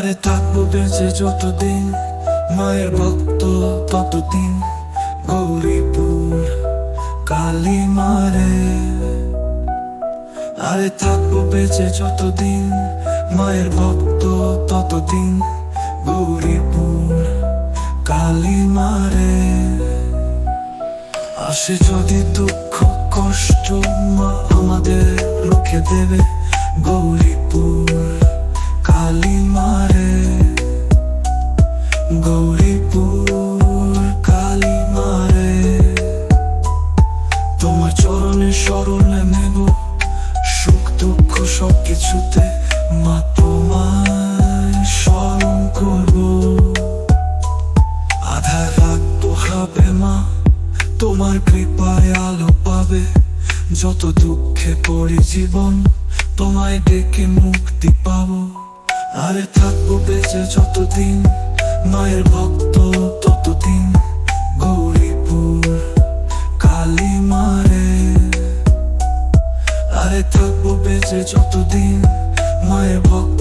বেঁচে যতদিন, মায়ের ভক্ত ততদিন। গৌরীপুর কালী মারে আরে থাকব বেঁচে যতদিন, মায়ের ভক্ত ততদিন। গৌরীপুর কালী মারে আসে যদি দুঃখ, কষ্ট মা আমাদের রুখে দেবে। গৌরীপুর কালী মারে তোমার চরণে স্মরণে নেব সুখ দুঃখ সব কিছুতে মা তোমায় স্মরণ করব। আধার রাখব হবে মা, তোমার কৃপায় আলো পাবে। যত দুঃখে পড়ি জীবন, তোমায় ডেকে মুক্তি পাবো। আরে থাকব বেঁচে যতদিন, মায়ের ভক্ত পারে থাকব বেঁচে যতদিন মায়ের ভক্ত